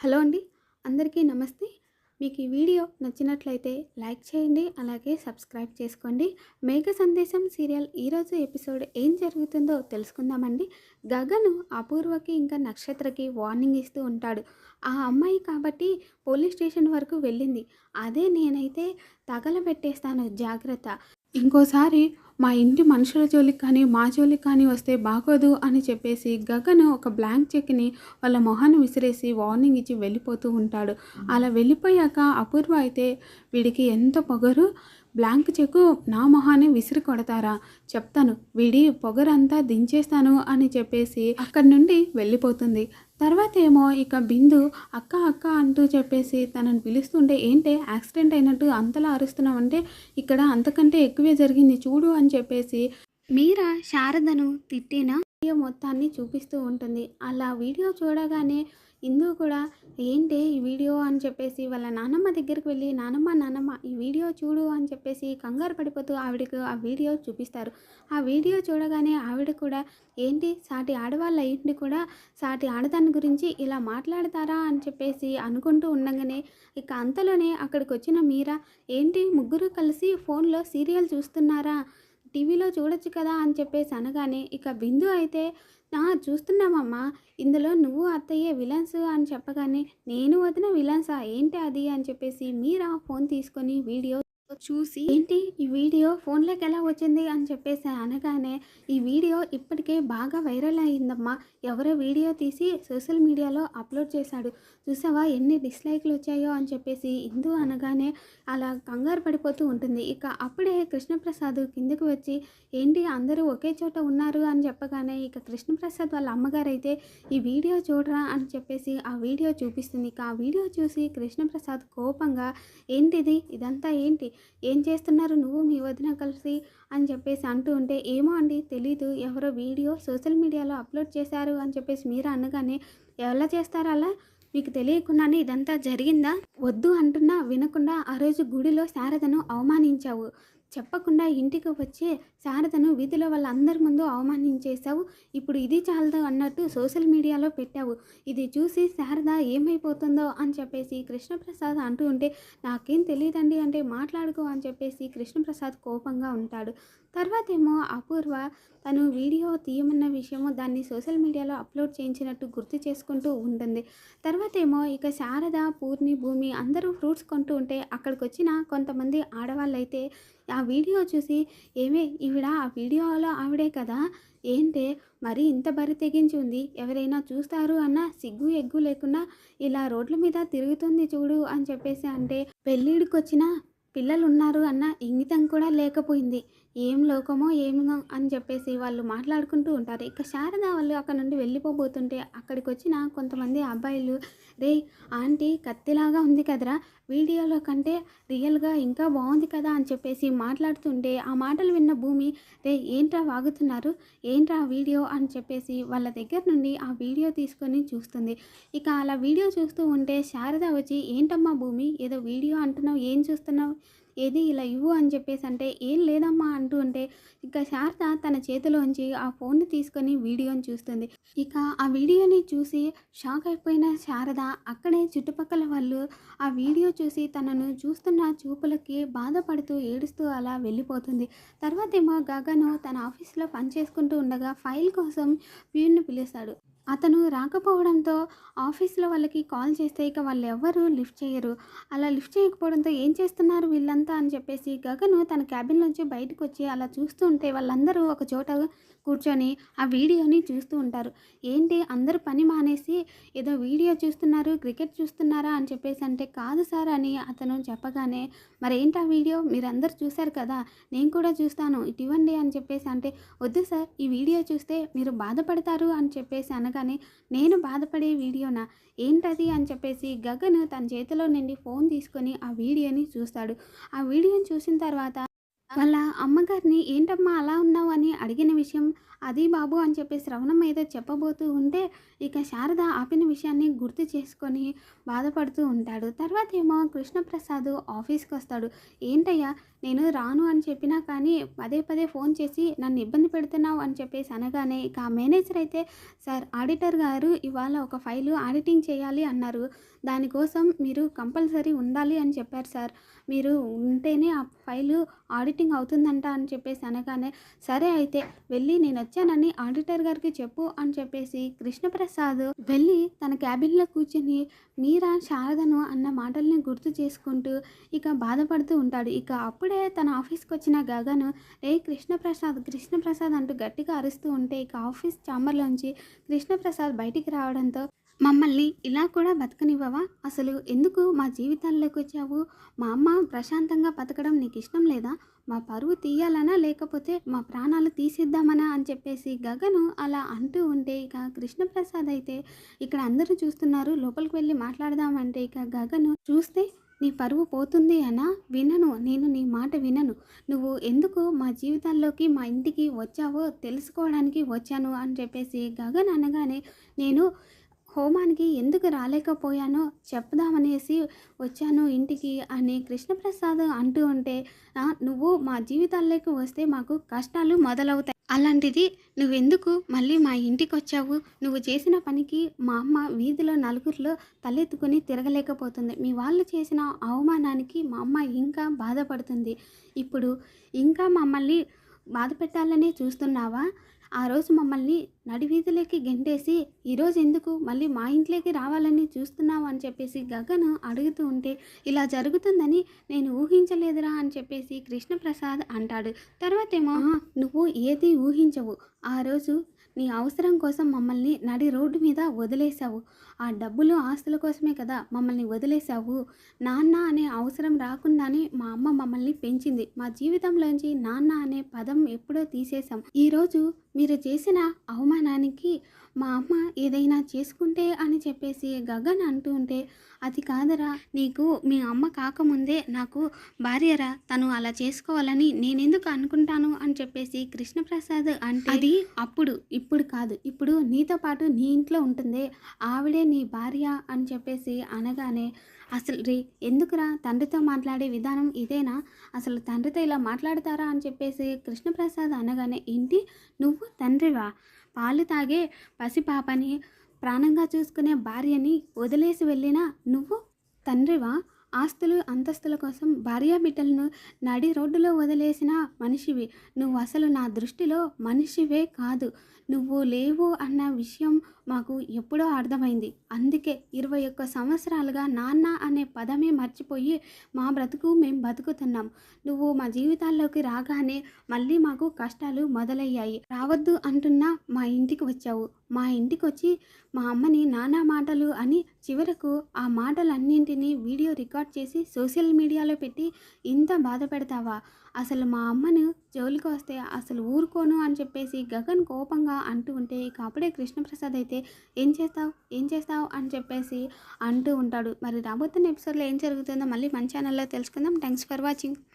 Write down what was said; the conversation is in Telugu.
హలో అండి అందరికీ నమస్తే. మీకు ఈ వీడియో నచ్చినట్లయితే లైక్ చేయండి అలాగే సబ్స్క్రైబ్ చేసుకోండి. మేఘ సందేశం సీరియల్ ఈరోజు ఎపిసోడ్ ఏం జరుగుతుందో తెలుసుకుందామండి. గగను అపూర్వకి ఇంకా నక్షత్రకి వార్నింగ్ ఇస్తూ ఉంటాడు. ఆ అమ్మాయి కాబట్టి పోలీస్ స్టేషన్ వరకు వెళ్ళింది. అదే నేనైతే తగలబెట్టేస్తాను జాగ్రత్త. ఇంకోసారి మా ఇంటి మనుషుల జోలికి కానీ మా జోలికి కానీ వస్తే బాగోదు అని చెప్పేసి గగన్ ఒక బ్లాంక్ చెక్ని వాళ్ళ మొహాన్ని విసిరేసి వార్నింగ్ ఇచ్చి వెళ్ళిపోతూ ఉంటాడు. అలా వెళ్ళిపోయాక అపూర్వ అయితే వీడికి ఎంత పొగరు? బ్లాంక్ చెక్కు నా మొహాన్ని విసిరి కొడతారా? చెప్తాను వీడి పొగరంతా దించేస్తాను అని చెప్పేసి అక్కడి నుండి వెళ్ళిపోతుంది. తర్వాత ఏమో ఇక బిందు అక్క అక్క అంటూ చెప్పేసి తనని పిలుస్తుంటే ఏంటే యాక్సిడెంట్ అయినట్టు అంతలా అరుస్తున్నామంటే ఇక్కడ అంతకంటే ఎక్కువే జరిగింది చూడు అని అని చెప్పేసి మీరా శారదను తిట్టిన వీడియో మొత్తాన్ని చూపిస్తూ ఉంటుంది. అలా వీడియో చూడగానే ఇందు కూడా ఏంటి ఈ వీడియో? అని చెప్పేసి వాళ్ళ నానమ్మ దగ్గరికి వెళ్ళి నానమ్మ నానమ్మ ఈ వీడియో చూడు అని చెప్పేసి కంగారు పడిపోతూ ఆవిడకు ఆ వీడియో చూపిస్తారు. ఆ వీడియో చూడగానే ఆవిడ కూడా ఏంటి సాటి ఆడవాళ్ళ ఇంటి కూడా సాటి ఆడదాని గురించి ఇలా మాట్లాడతారా? అని చెప్పేసి అనుకుంటూ ఉండగానే ఇక అంతలోనే అక్కడికి వచ్చిన మీరా ఏంటి ముగ్గురు కలిసి ఫోన్లో సీరియల్ చూస్తున్నారా? టీవీలో చూడొచ్చు కదా అని చెప్పేసి అనగానే ఇక బిందు అయితే నా చూస్తున్నామమ్మా ఇందులో నువ్వు అత్తయ్య విలన్స్ అని చెప్పగానే నేను వదిన విలన్సా? ఏంటి అది? అని చెప్పేసి మీరా ఫోన్ తీసుకొని వీడియో చూసి ఏంటి ఈ వీడియో? ఫోన్లోకి ఎలా వచ్చింది? అని చెప్పేసి అనగానే ఈ వీడియో ఇప్పటికే బాగా వైరల్ అయ్యిందమ్మా ఎవరో వీడియో తీసి సోషల్ మీడియాలో అప్లోడ్ చేశాడు. చూసావా ఎన్ని డిస్లైక్లు వచ్చాయో? అని చెప్పేసి ఇందు అనగానే అలా కంగారు పడిపోతూ ఉంటుంది. ఇక అప్పుడే కృష్ణప్రసాద్ కిందకు వచ్చి ఏంటి అందరూ ఒకే చోట ఉన్నారు? అని చెప్పగానే ఇక కృష్ణప్రసాద్ వాళ్ళ అమ్మగారు అయితే ఈ వీడియో చూడరా? అని చెప్పేసి ఆ వీడియో చూపిస్తుంది. ఇక ఆ వీడియో చూసి కృష్ణప్రసాద్ కోపంగా ఏంటిది? ఇదంతా ఏంటి? ఏం చేస్తున్నారు నువ్వు? మీ వదిన కలిసి అని చెప్పేసి అంటూ ఉంటే ఏమో అండి తెలీదు. ఎవరో వీడియో సోషల్ మీడియాలో అప్లోడ్ చేశారు అని చెప్పేసి మీరు అనగానే ఎలా చేస్తారు అలా? మీకు తెలియకుండానే ఇదంతా జరిగిందా? వద్దు అంటున్నా వినకుండా ఆ రోజు గుడిలో శారదను అవమానించావు. చెప్పకుండా ఇంటికి వచ్చే శారదను వీధిలో వాళ్ళందరి ముందు అవమానించేశావు. ఇప్పుడు ఇది చాలదు అన్నట్టు సోషల్ మీడియాలో పెట్టావు. ఇది చూసి శారద ఏమైపోతుందో అని చెప్పేసి కృష్ణప్రసాద్ అంటూ ఉంటే నాకేం తెలియదండి అంటే మాట్లాడుకో అని చెప్పేసి కృష్ణప్రసాద్ కోపంగా ఉంటాడు. తర్వాత ఏమో అపూర్వ తను వీడియో తీయమన్న విషయము దాన్ని సోషల్ మీడియాలో అప్లోడ్ చేయించినట్టు గుర్తు చేసుకుంటూ ఉంటుంది. తర్వాత ఏమో ఇక శారద పూర్ణి భూమి అందరూ ఫ్రూట్స్ కొంటూ ఉంటే అక్కడికి వచ్చిన కొంతమంది ఆడవాళ్ళు అయితే ఆ వీడియో చూసి ఏమే ఈవిడ ఆ వీడియోలో ఆవిడే కదా? ఏంటే మరి ఇంత బరి తెగించి ఉంది. ఎవరైనా చూస్తారు అన్న సిగ్గు ఎగ్గు లేకుండా ఇలా రోడ్ల మీద తిరుగుతుంది చూడు అని చెప్పేసి అంటే పెళ్ళిడికి వచ్చిన పిల్లలు ఉన్నారు అన్న ఇంగితం కూడా లేకపోయింది. ఏం లోకమో ఏమో అని చెప్పేసి వాళ్ళు మాట్లాడుకుంటూ ఉంటారు. ఇక శారద వాళ్ళు అక్కడ నుండి వెళ్ళిపోబోతుంటే అక్కడికి వచ్చిన కొంతమంది అబ్బాయిలు రే ఆంటీ కత్తిలాగా ఉంది కదరా వీడియోలో కంటే రియల్గా ఇంకా బాగుంది కదా అని చెప్పేసి మాట్లాడుతుంటే ఆ మాటలు విన్న భూమి రే ఏంట్రా వాగుతున్నారు? ఏంట్రా వీడియో? అని చెప్పేసి వాళ్ళ దగ్గర నుండి ఆ వీడియో తీసుకొని చూస్తుంది. ఇక అలా వీడియో చూస్తూ ఉంటే శారద వచ్చి ఏంటమ్మా భూమి ఏదో వీడియో అంటున్నావు ఏం చూస్తున్నావు? ఏది ఇలా ఇవ్వు అని చెప్పేసి అంటే ఏం లేదమ్మా అంటూ ఉంటే ఇక శారద తన చేతిలోంచి ఆ ఫోన్ని తీసుకొని వీడియోని చూస్తుంది. ఇక ఆ వీడియోని చూసి షాక్ అయిపోయిన శారద అక్కడే చుట్టుపక్కల వాళ్ళు ఆ వీడియో చూసి తనను చూస్తున్న చూపులకి బాధపడుతూ ఏడుస్తూ అలా వెళ్ళిపోతుంది. తర్వాత ఏమో గగను తన ఆఫీస్లో పనిచేసుకుంటూ ఉండగా ఫైల్ కోసం ప్యూర్ని పిలుస్తాడు. అతను రాకపోవడంతో ఆఫీస్లో వాళ్ళకి కాల్ చేస్తే ఇక వాళ్ళు ఎవ్వరూ లిఫ్ట్ చేయరు. అలా లిఫ్ట్ చేయకపోవడంతో ఏం చేస్తున్నారు వీళ్ళంతా అని చెప్పేసి గగను తన క్యాబిన్ నుంచి బయటకు వచ్చి అలా చూస్తుంటే వాళ్ళందరూ ఒక చోట కూర్చొని ఆ వీడియోని చూస్తూ ఉంటారు. ఏంటి? అందరూ పని మానేసి ఏదో వీడియో చూస్తున్నారు క్రికెట్ చూస్తున్నారా అని చెప్పేసి అంటే కాదు సార్ అని అతను చెప్పగానే మరి ఏంటి ఆ వీడియో? మీరందరూ చూశారు కదా నేను కూడా చూస్తాను ఇటు ఇవ్వండి అని చెప్పేసి అంటే వద్దు సార్ ఈ వీడియో చూస్తే మీరు బాధపడతారు అని చెప్పేసి అనగానే నేను బాధపడే వీడియోనా? ఏంటది? అని చెప్పేసి గగన్ తన చేతిలో నుండి ఫోన్ తీసుకొని ఆ వీడియోని చూస్తాడు. ఆ వీడియోని చూసిన తర్వాత వాళ్ళ అమ్మగారిని ఏంటమ్మా అలా ఉన్నావు అని అడిగిన విషయం అది బాబు అని చెప్పి శ్రవణం ఏదో చెప్పబోతూ ఉంటే ఇక శారద ఆపిన విషయాన్ని గుర్తు చేసుకొని బాధపడుతూ ఉంటాడు. తర్వాత ఏమో కృష్ణప్రసాద్ ఆఫీస్కి వస్తాడు. ఏంటయ్యా నేను రాను అని చెప్పినా కానీ పదే పదే ఫోన్ చేసి నన్ను ఇబ్బంది పెడుతున్నావు అని చెప్పేసి అనగానే ఇక ఆ మేనేజర్ అయితే సార్ ఆడిటర్ గారు ఇవాళ ఒక ఫైలు ఆడిటింగ్ చేయాలి అన్నారు. దానికోసం మీరు కంపల్సరీ ఉండాలి అని చెప్పారు సార్. మీరు ఉంటేనే ఆ ఫైలు ఆడిటింగ్ అవుతుందంట అని చెప్పేసి అనగానే సరే అయితే వెళ్ళి నేను వచ్చానని ఆడిటర్ గారికి చెప్పు అని చెప్పేసి కృష్ణప్రసాద్ వెళ్ళి తన క్యాబిన్లో కూర్చొని మీరా శారదను అన్న మాటల్ని గుర్తు చేసుకుంటూ ఇక బాధపడుతూ ఉంటాడు. ఇక అప్పుడే తన ఆఫీస్కి వచ్చిన గగను రే కృష్ణప్రసాద్ కృష్ణప్రసాద్ అంటూ గట్టిగా అరుస్తూ ఉంటే ఇక ఆఫీస్ ఛాంబర్లోంచి కృష్ణప్రసాద్ బయటికి రావడంతో మమ్మల్ని ఇలా కూడా బతకనివ్వవా? అసలు ఎందుకు మా జీవితాల్లోకి వచ్చావు? మా అమ్మ ప్రశాంతంగా బతకడం నీకు ఇష్టం లేదా? మా పరువు తీయాలనా లేకపోతే మా ప్రాణాలు తీసేద్దామనా అని చెప్పేసి గగను అలా అంటూ ఉంటే ఇక కృష్ణప్రసాద్ అయితే ఇక్కడ అందరూ చూస్తున్నారు. లోపలికి వెళ్ళి మాట్లాడదామంటే ఇక గగను చూస్తే నీ పరువు పోతుంది అనా? వినను నేను నీ మాట వినను. నువ్వు ఎందుకు మా జీవితాల్లోకి మా ఇంటికి వచ్చావో తెలుసుకోవడానికి వచ్చాను అని చెప్పేసి గగన్ అనగానే నేను హోమానికి ఎందుకు రాలేకపోయానో చెప్దామనేసి వచ్చాను ఇంటికి అని కృష్ణప్రసాద్ అంటూ ఉంటే నువ్వు మా జీవితాల్లోకి వస్తే మాకు కష్టాలు మొదలవుతాయి. అలాంటిది నువ్వెందుకు మళ్ళీ మా ఇంటికి వచ్చావు నువ్వు చేసిన పనికి మా అమ్మ వీధిలో నలుగురిలో తలెత్తుకొని తిరగలేకపోతుంది. మీ వాళ్ళు చేసిన అవమానానికి మా అమ్మ ఇంకా బాధపడుతుంది. ఇప్పుడు ఇంకా మమ్మల్ని బాధ పెట్టాలనే చూస్తున్నావా? ఆ రోజు మమ్మల్ని నడివీధిలోకి గెంటేసి ఈరోజు ఎందుకు మళ్ళీ మా ఇంట్లోకి రావాలని చూస్తున్నావు అని చెప్పేసి గగన్ అడుగుతూ ఉంటే ఇలా జరుగుతుందని నేను ఊహించలేదురా అని చెప్పేసి కృష్ణప్రసాద్ అంటాడు. తర్వాత ఏమో నువ్వు ఏది ఊహించవు. ఆ రోజు నీ అవసరం కోసం మమ్మల్ని నడి రోడ్డు మీద వదిలేశావు. ఆ డబ్బులు ఆస్తుల కోసమే కదా మమ్మల్ని వదిలేశావు. నాన్న అనే అవసరం రాకుండానే మా అమ్మ మమ్మల్ని పెంచింది. మా జీవితంలోంచి నాన్న అనే పదం ఎప్పుడో తీసేశాం. ఈరోజు మీరు చేసిన అవమానానికి మా అమ్మ ఏదైనా చేసుకుంటే అని చెప్పేసి గగన్ అంటూ ఉంటే అది కాదరా నీకు మీ అమ్మ కాకముందే నాకు భార్యరా తను అలా చేసుకోవాలని నేనెందుకు అనుకుంటాను అని చెప్పేసి కృష్ణప్రసాద్ అంటే అది అప్పుడు ఇప్పుడు కాదు. ఇప్పుడు నీతో పాటు నీ ఇంట్లో ఉంటుంది ఆవిడే నీ భార్య అని చెప్పేసి అనగానే అసలు రే ఎందుకురా తండ్రితో మాట్లాడే విధానం ఇదేనా? అసలు తండ్రితో ఇలా మాట్లాడతారా అని చెప్పేసి కృష్ణప్రసాద్ అనగానే ఏంటి? నువ్వు తండ్రివా? పాలు తాగే పసిపాపని ప్రాణంగా చూసుకునే భార్యని వదిలేసి వెళ్ళినా నువ్వు తండ్రివా? ఆస్తులు అంతస్తుల కోసం భార్య బిడ్డలను నడి రోడ్డులో వదిలేసిన మనిషివి. నువ్వు అసలు నా దృష్టిలో మనిషివే కాదు. నువ్వు లేవు అన్న విషయం మాకు ఎప్పుడో అర్థమైంది. అందుకే ఇరవై ఒక్క సంవత్సరాలుగా నాన్న అనే పదమే మర్చిపోయి మా బ్రతుకు మేము బతుకుతున్నాం. నువ్వు మా జీవితాల్లోకి రాగానే మళ్ళీ మాకు కష్టాలు మొదలయ్యాయి. రావద్దు అంటున్నా మా ఇంటికి వచ్చావు. మా ఇంటికి వచ్చి మా అమ్మని నానా మాటలు అని చివరకు ఆ మాటలన్నింటినీ వీడియో రికార్డ్ రికార్డ్ చేసి సోషల్ మీడియాలో పెట్టి ఇంత బాధ పెడతావా? అసలు మా అమ్మను జోలికి వస్తే అసలు ఊరుకోను అని చెప్పేసి గగన్ కోపంగా అంటూ ఉంటే ఇక అప్పుడే కృష్ణప్రసాద్ అయితే ఏం చేస్తావు? ఏం చేస్తావు? అని చెప్పేసి అంటూ ఉంటాడు. మరి రాబోతున్న ఎపిసోడ్లో ఏం జరుగుతుందో మళ్ళీ మన ఛానల్లో తెలుసుకుందాం. Thanks for watching